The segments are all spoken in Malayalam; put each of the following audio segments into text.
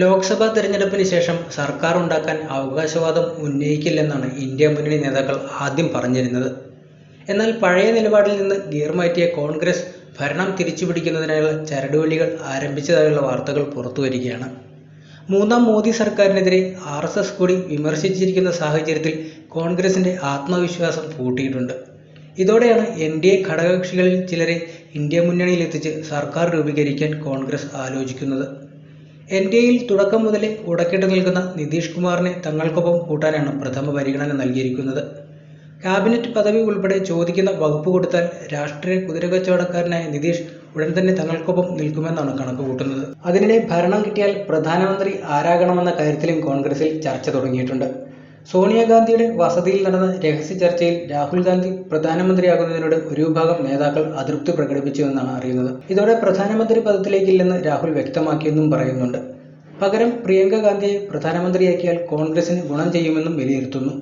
ലോക്സഭാ തെരഞ്ഞെടുപ്പിന് ശേഷം സർക്കാർ ഉണ്ടാക്കാൻ അവകാശവാദം ഉന്നയിക്കില്ലെന്നാണ് ഇന്ത്യ മുന്നണി നേതാക്കൾ ആദ്യം പറഞ്ഞിരുന്നത്. എന്നാൽ പഴയ നിലപാടിൽ നിന്ന് ഗീർമാറ്റിയ കോൺഗ്രസ് ഭരണം തിരിച്ചുപിടിക്കുന്നതിനായുള്ള ചരടുവലികൾ ആരംഭിച്ചതായുള്ള വാർത്തകൾ പുറത്തുവരികയാണ് മൂന്നാം മോദി സർക്കാരിനെതിരെ ആർ എസ് എസ് കൂടി വിമർശിച്ചിരിക്കുന്ന സാഹചര്യത്തിൽ കോൺഗ്രസിന്റെ ആത്മവിശ്വാസം കൂട്ടിയിട്ടുണ്ട് ഇതോടെയാണ് എൻ ഡി എ ഘടകകക്ഷികളിൽ ചിലരെ ഇന്ത്യ മുന്നണിയിലെത്തിച്ച് സർക്കാർ രൂപീകരിക്കാൻ കോൺഗ്രസ് ആലോചിക്കുന്നത്. എൻ ഡി എയിൽ തുടക്കം മുതലേ ഉടക്കിട്ട് നിൽക്കുന്ന നിതീഷ് കുമാറിനെ തങ്ങൾക്കൊപ്പം കൂട്ടാനാണ് പ്രഥമ പരിഗണന നൽകിയിരിക്കുന്നത്. ക്യാബിനറ്റ് പദവി ഉൾപ്പെടെ ചോദിക്കുന്ന വകുപ്പ് കൊടുത്താൽ രാഷ്ട്രീയ കുതിരകച്ചവടക്കാരനായ നിതീഷ് ഉടൻ തന്നെ തങ്ങൾക്കൊപ്പം നിൽക്കുമെന്നാണ് കണക്കുകൂട്ടുന്നത് അതിനിടെ ഭരണം കിട്ടിയാൽ പ്രധാനമന്ത്രി ആരാകണമെന്ന കാര്യത്തിലും കോൺഗ്രസിൽ ചർച്ച തുടങ്ങിയിട്ടുണ്ട്. സോണിയാഗാന്ധിയുടെ വസതിയിൽ നടന്ന രഹസ്യ ചർച്ചയിൽ രാഹുൽ ഗാന്ധി പ്രധാനമന്ത്രിയാകുന്നതിനോട് ഒരു വിഭാഗം നേതാക്കൾ അതൃപ്തി പ്രകടിപ്പിച്ചുവെന്നാണ് അറിയുന്നത്. ഇതോടെ പ്രധാനമന്ത്രി പദത്തിലേക്കില്ലെന്ന് രാഹുൽ വ്യക്തമാക്കിയെന്നും പറയുന്നുണ്ട്. പകരം പ്രിയങ്ക ഗാന്ധിയെ പ്രധാനമന്ത്രിയാക്കിയാൽ കോൺഗ്രസിന് ഗുണം ചെയ്യുമെന്നും വിലയിരുത്തുന്നു.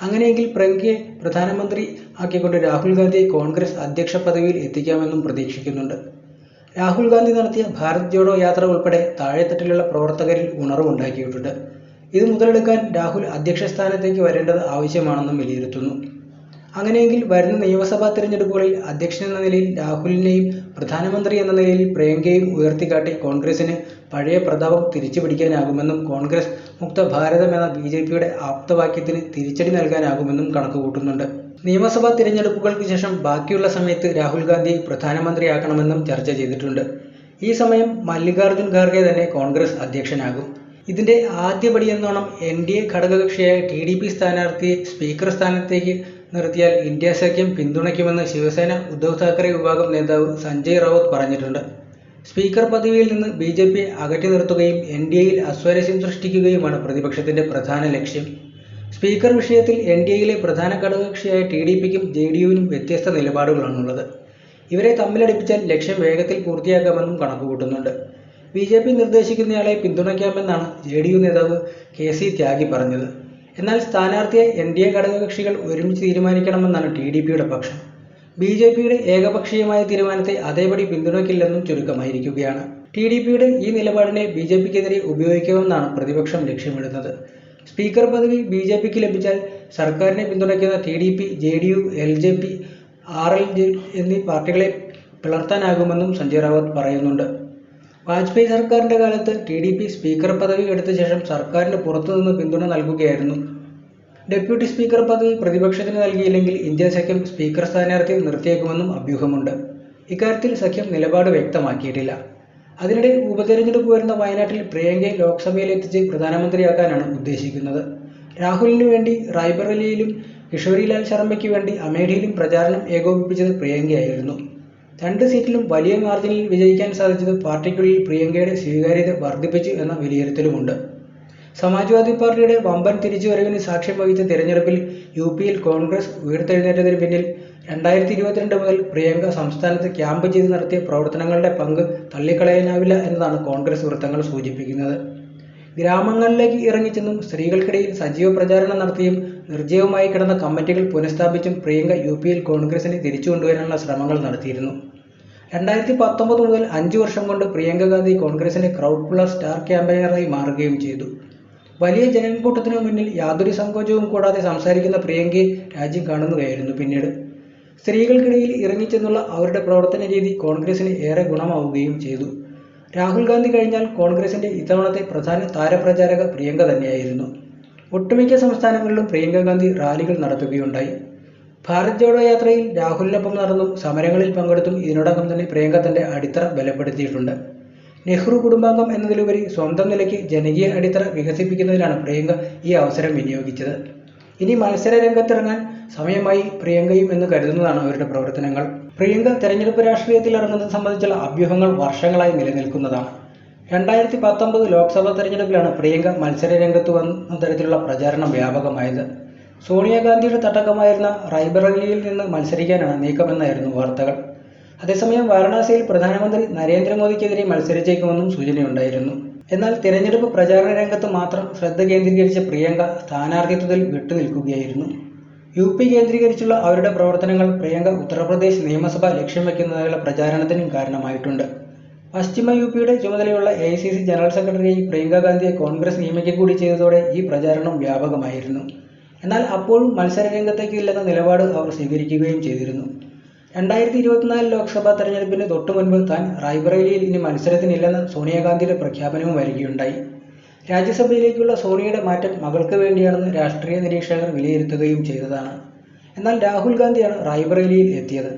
അങ്ങനെയെങ്കിൽ പ്രിയങ്കയെ പ്രധാനമന്ത്രി ആക്കിക്കൊണ്ട് രാഹുൽ ഗാന്ധിയെ കോൺഗ്രസ് അധ്യക്ഷ പദവിയിൽ എത്തിക്കാമെന്നും പ്രതീക്ഷിക്കുന്നുണ്ട്. രാഹുൽ ഗാന്ധി നടത്തിയ ഭാരത് ജോഡോ യാത്ര ഉൾപ്പെടെ താഴെത്തട്ടിലുള്ള പ്രവർത്തകരിൽ ഉണർവുണ്ടാക്കിയിട്ടുണ്ട്. ഇത് മുതലെടുക്കാൻ രാഹുൽ അധ്യക്ഷ സ്ഥാനത്തേക്ക് വരേണ്ടത് ആവശ്യമാണെന്നും വിലയിരുത്തുന്നു. അങ്ങനെയെങ്കിൽ വരുന്ന നിയമസഭാ തിരഞ്ഞെടുപ്പുകളിൽ അധ്യക്ഷൻ എന്ന നിലയിൽ രാഹുലിനെയും പ്രധാനമന്ത്രി എന്ന നിലയിൽ പ്രിയങ്കയും ഉയർത്തിക്കാട്ടി കോൺഗ്രസിന് പഴയ പ്രതാപം തിരിച്ചു പിടിക്കാനാകുമെന്നും കോൺഗ്രസ് മുക്ത ഭാരതം എന്ന ബി ജെ പിയുടെ ആപ്തവാക്യത്തിന് തിരിച്ചടി നൽകാനാകുമെന്നും കണക്കുകൂട്ടുന്നുണ്ട്. നിയമസഭാ തിരഞ്ഞെടുപ്പുകൾക്ക് ശേഷം ബാക്കിയുള്ള സമയത്ത് രാഹുൽ ഗാന്ധി പ്രധാനമന്ത്രിയാക്കണമെന്നും ചർച്ച ചെയ്തിട്ടുണ്ട്. ഈ സമയം മല്ലികാർജുൻ ഖാർഗെ തന്നെ കോൺഗ്രസ് അധ്യക്ഷനാകും. ഇതിന്റെ ആദ്യപടിയെന്നോണം എൻ ഡി എ ഘടകകക്ഷിയായ ടി ഡി പി സ്ഥാനാർത്ഥിയെ സ്പീക്കർ സ്ഥാനത്തേക്ക് നിർത്തിയാൽ ഇന്ത്യ സഖ്യം പിന്തുണയ്ക്കുമെന്ന് ശിവസേന ഉദ്ധവ് താക്കറെ വിഭാഗം നേതാവ് സഞ്ജയ് റാവത്ത് പറഞ്ഞിട്ടുണ്ട്. സ്പീക്കർ പദവിയിൽ നിന്ന് ബി ജെ പിയെ അകറ്റി നിർത്തുകയും എൻ ഡി എയിൽ അസ്വാരസ്യം സൃഷ്ടിക്കുകയുമാണ് പ്രതിപക്ഷത്തിന്റെ പ്രധാന ലക്ഷ്യം. സ്പീക്കർ വിഷയത്തിൽ എൻ ഡി എയിലെ പ്രധാന ഘടകകക്ഷിയായ ടി ഡി പിക്കും ജെ ഡി യുവിനും വ്യത്യസ്ത നിലപാടുകളാണുള്ളത്. ഇവരെ തമ്മിലടിപ്പിച്ചാൽ ലക്ഷ്യം വേഗത്തിൽ പൂർത്തിയാക്കാമെന്നും കണക്കുകൂട്ടുന്നുണ്ട്. ബി ജെ പി നിർദ്ദേശിക്കുന്നയാളെ പിന്തുണയ്ക്കാമെന്നാണ് ജെ ഡി യു നേതാവ് കെ സി ത്യാഗി പറഞ്ഞത്. എന്നാൽ സ്ഥാനാർത്ഥിയെ എൻ ഡി എ ഘടകകക്ഷികൾ ഒരുമിച്ച് തീരുമാനിക്കണമെന്നാണ് ടി ഡി പിയുടെ പക്ഷം. ബി ജെ പിയുടെ ഏകപക്ഷീയമായ തീരുമാനത്തെ അതേപടി പിന്തുണയ്ക്കില്ലെന്നും ചുരുക്കമായിരിക്കുകയാണ്. ടി ഡി പിയുടെ ഈ നിലപാടിനെ ബി ജെ പിക്കെതിരെ പ്രതിപക്ഷം ലക്ഷ്യമിടുന്നത്. സ്പീക്കർ പദവി ബി ജെ പിക്ക് ലഭിച്ചാൽ സർക്കാരിനെ പിന്തുണയ്ക്കുന്ന T D P J D U L J P R L J എന്നീ പാർട്ടികളെ പിളർത്താനാകുമെന്നും സഞ്ജയ് റാവത്ത് പറയുന്നുണ്ട്. വാജ്പേയി സർക്കാരിന്റെ കാലത്ത് ടി ഡി പി സ്പീക്കർ പദവി എടുത്ത ശേഷം സർക്കാരിന് പുറത്തുനിന്ന് പിന്തുണ നൽകുകയായിരുന്നു. ഡെപ്യൂട്ടി സ്പീക്കർ പദവി പ്രതിപക്ഷത്തിന് നൽകിയില്ലെങ്കിൽ ഇന്ത്യ സഖ്യം സ്പീക്കർ സ്ഥാനാർത്ഥിയെ നിർത്തിയേക്കുമെന്നും അഭ്യൂഹമുണ്ട്. ഇക്കാര്യത്തിൽ സഖ്യം നിലപാട് വ്യക്തമാക്കിയിട്ടില്ല. അതിനിടെ ഉപതെരഞ്ഞെടുപ്പ് വരുന്ന വയനാട്ടിൽ പ്രിയങ്കയെ ലോക്സഭയിലെത്തിച്ച് പ്രധാനമന്ത്രിയാക്കാനാണ് ഉദ്ദേശിക്കുന്നത്. രാഹുലിന് വേണ്ടി റായ്ബറേലിയിലും കിഷോരിലാൽ ശർമ്മയ്ക്ക് വേണ്ടി അമേഠിയിലും പ്രചാരണം ഏകോപിപ്പിച്ചത് പ്രിയങ്കയായിരുന്നു. രണ്ട് സീറ്റിലും വലിയ മാർജിനിൽ വിജയിക്കാൻ സാധിച്ചത് പാർട്ടിക്കുള്ളിൽ പ്രിയങ്കയുടെ സ്വീകാര്യത വർദ്ധിപ്പിച്ചു എന്ന വിലയിരുത്തലുമുണ്ട്. സമാജ്വാദി പാർട്ടിയുടെ വമ്പൻ തിരിച്ചുവരവിന് സാക്ഷ്യം വഹിച്ച തിരഞ്ഞെടുപ്പിൽ യു പിയിൽ കോൺഗ്രസ് ഉയർത്തെഴുന്നേറ്റതിന് പിന്നിൽ രണ്ടായിരത്തി ഇരുപത്തിരണ്ട് മുതൽ പ്രിയങ്ക സംസ്ഥാനത്ത് ക്യാമ്പ് ചെയ്ത് നടത്തിയ പ്രവർത്തനങ്ങളുടെ പങ്ക് തള്ളിക്കളയാനാവില്ല എന്നതാണ് കോൺഗ്രസ് വൃത്തങ്ങൾ സൂചിപ്പിക്കുന്നത്. ഗ്രാമങ്ങളിലേക്ക് ഇറങ്ങിച്ചെന്നും സ്ത്രീകൾക്കിടയിൽ സജീവ പ്രചാരണം നടത്തിയും നിർജീവമായി കിടന്ന കമ്മിറ്റികൾ പുനഃസ്ഥാപിച്ചും പ്രിയങ്ക യു പിയിൽ കോൺഗ്രസിനെ തിരിച്ചു കൊണ്ടുവരാനുള്ള ശ്രമങ്ങൾ നടത്തിയിരുന്നു. രണ്ടായിരത്തി പത്തൊമ്പത് മുതൽ അഞ്ചു വർഷം കൊണ്ട് പ്രിയങ്ക ഗാന്ധി കോൺഗ്രസിന്റെ ക്രൗഡ് പുള്ള സ്റ്റാർ ക്യാമ്പയിനറായി മാറുകയും ചെയ്തു. വലിയ ജനക്കൂട്ടത്തിനു മുന്നിൽ യാതൊരു സങ്കോചവും കൂടാതെ സംസാരിക്കുന്ന പ്രിയങ്കയെ രാജ്യം കാണുന്നതായിരുന്നു പിന്നീട്. സ്ത്രീകൾക്കിടയിൽ ഇറങ്ങിച്ചെന്നുള്ള അവരുടെ പ്രവർത്തന രീതി കോൺഗ്രസിന് ഏറെ ഗുണമാവുകയും ചെയ്തു. രാഹുൽ ഗാന്ധി കഴിഞ്ഞാൽ കോൺഗ്രസിന്റെ ഇത്തവണത്തെ പ്രധാന താരപ്രചാരക പ്രിയങ്ക തന്നെയായിരുന്നു. ഒട്ടുമിക്ക സംസ്ഥാനങ്ങളിലും പ്രിയങ്ക ഗാന്ധി റാലികൾ നടത്തുകയുണ്ടായി. ഭാരത് ജോഡോ യാത്രയിൽ രാഹുലിനൊപ്പം നടന്നും സമരങ്ങളിൽ പങ്കെടുത്തും ഇതിനോടകം തന്നെ പ്രിയങ്ക തന്റെ അടിത്തറ ബലപ്പെടുത്തിയിട്ടുണ്ട്. നെഹ്റു കുടുംബാംഗം എന്നതിലുപരി സ്വന്തം നിലയ്ക്ക് ജനകീയ അടിത്തറ വികസിപ്പിക്കുന്നതിനാണ് പ്രിയങ്ക ഈ അവസരം വിനിയോഗിച്ചത്. ഇനി മത്സര രംഗത്തിറങ്ങാൻ സമയമായി പ്രിയങ്കയും എന്ന് കരുതുന്നതാണ് അവരുടെ പ്രവർത്തനങ്ങൾ. പ്രിയങ്ക തെരഞ്ഞെടുപ്പ് രാഷ്ട്രീയത്തിൽ ഇറങ്ങുന്നത് സംബന്ധിച്ചുള്ള അഭ്യൂഹങ്ങൾ വർഷങ്ങളായി നിലനിൽക്കുന്നതാണ്. രണ്ടായിരത്തി പത്തൊമ്പത് ലോക്സഭാ തെരഞ്ഞെടുപ്പിലാണ് പ്രിയങ്ക മത്സര രംഗത്ത് വന്ന തരത്തിലുള്ള പ്രചാരണം വ്യാപകമായത്. സോണിയാഗാന്ധിയുടെ തട്ടകമായിരുന്ന റായ്ബറേലിയിൽ നിന്ന് മത്സരിക്കാനാണ് നീക്കമെന്നായിരുന്നു വാർത്തകൾ. അതേസമയം വാരണാസിയിൽ പ്രധാനമന്ത്രി നരേന്ദ്രമോദിക്കെതിരെ മത്സരിച്ചേക്കുമെന്നും സൂചനയുണ്ടായിരുന്നു. എന്നാൽ തിരഞ്ഞെടുപ്പ് പ്രചാരണ രംഗത്ത് മാത്രം ശ്രദ്ധ കേന്ദ്രീകരിച്ച പ്രിയങ്ക സ്ഥാനാർത്ഥിത്വത്തിൽ വിട്ടുനിൽക്കുകയായിരുന്നു. യു പി കേന്ദ്രീകരിച്ചുള്ള അവരുടെ പ്രവർത്തനങ്ങൾ പ്രിയങ്ക ഉത്തർപ്രദേശ് നിയമസഭ ലക്ഷ്യം വയ്ക്കുന്നതിനുള്ള പ്രചാരണത്തിനും കാരണമായിട്ടുണ്ട്. പശ്ചിമ യു പിയുടെ ചുമതലയുള്ള എ ജനറൽ സെക്രട്ടറി പ്രിയങ്ക ഗാന്ധിയെ കോൺഗ്രസ് നിയമിക്കുക കൂടി ചെയ്തതോടെ ഈ പ്രചാരണം വ്യാപകമായിരുന്നു. എന്നാൽ അപ്പോഴും മത്സര രംഗത്തേക്ക് ഇല്ലെന്ന നിലപാട് അവർ സ്വീകരിക്കുകയും ചെയ്തിരുന്നു. രണ്ടായിരത്തി ഇരുപത്തിനാല് ലോക്സഭാ തെരഞ്ഞെടുപ്പിന് തൊട്ടു മുൻപ് താൻ റായ്ബറേലിയിൽ ഇനി മത്സരത്തിനില്ലെന്ന് സോണിയാഗാന്ധിയുടെ പ്രഖ്യാപനവും വരികയുണ്ടായി. രാജ്യസഭയിലേക്കുള്ള സോണിയയുടെ മാറ്റം മകൾക്ക് വേണ്ടിയാണെന്ന് രാഷ്ട്രീയ നിരീക്ഷകർ വിലയിരുത്തുകയും ചെയ്തതാണ്. എന്നാൽ രാഹുൽ ഗാന്ധിയാണ് റായ്ബറേലിയിൽ എത്തിയത്.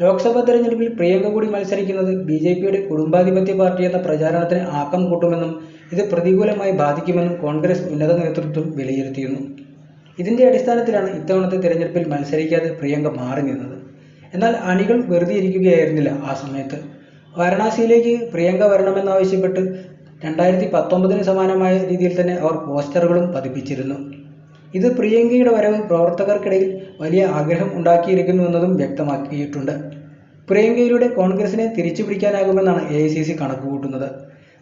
ലോക്സഭാ തെരഞ്ഞെടുപ്പിൽ പ്രിയങ്ക കൂടി മത്സരിക്കുന്നത് ബി ജെ പിയുടെ കുടുംബാധിപത്യ പാർട്ടി എന്ന പ്രചാരണത്തിന് ആക്കം കൂട്ടുമെന്നും ഇത് പ്രതികൂലമായി ബാധിക്കുമെന്നും കോൺഗ്രസ് ഉന്നത നേതൃത്വം വിലയിരുത്തിയിരുന്നു. ഇതിന്റെ അടിസ്ഥാനത്തിലാണ് ഇത്തവണത്തെ തിരഞ്ഞെടുപ്പിൽ മത്സരിക്കാതെ പ്രിയങ്ക മാറി നിന്നത്. എന്നാൽ അണികൾ വെറുതെ ഇരിക്കുകയായിരുന്നില്ല ആ സമയത്ത്. വാരണാസിയിലേക്ക് പ്രിയങ്ക വരണമെന്നാവശ്യപ്പെട്ട് രണ്ടായിരത്തി പത്തൊമ്പതിന് സമാനമായ രീതിയിൽ തന്നെ അവർ പോസ്റ്ററുകളും പതിപ്പിച്ചിരുന്നു. ഇത് പ്രിയങ്കയുടെ വരവ് പ്രവർത്തകർക്കിടയിൽ വലിയ ആഗ്രഹം ഉണ്ടാക്കിയിരിക്കുന്നുവെന്നതും വ്യക്തമാക്കിയിട്ടുണ്ട്. പ്രിയങ്കയിലൂടെ കോൺഗ്രസിനെ തിരിച്ചു പിടിക്കാനാകുമെന്നാണ് എ ഐ സി സി കണക്കുകൂട്ടുന്നത്.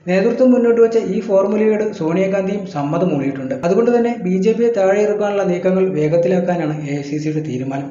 നേതൃത്വം മുന്നോട്ട് വെച്ച ഈ ഫോർമുലയോട് സോണിയാഗാന്ധിയും സമ്മതം മൂളിയിട്ടുണ്ട് അതുകൊണ്ട് തന്നെ ബി ജെ പിയെ താഴെ ഇറക്കാനുള്ള നീക്കങ്ങൾ വേഗത്തിലാക്കാനാണ് എ ഐ സി സിയുടെ തീരുമാനം.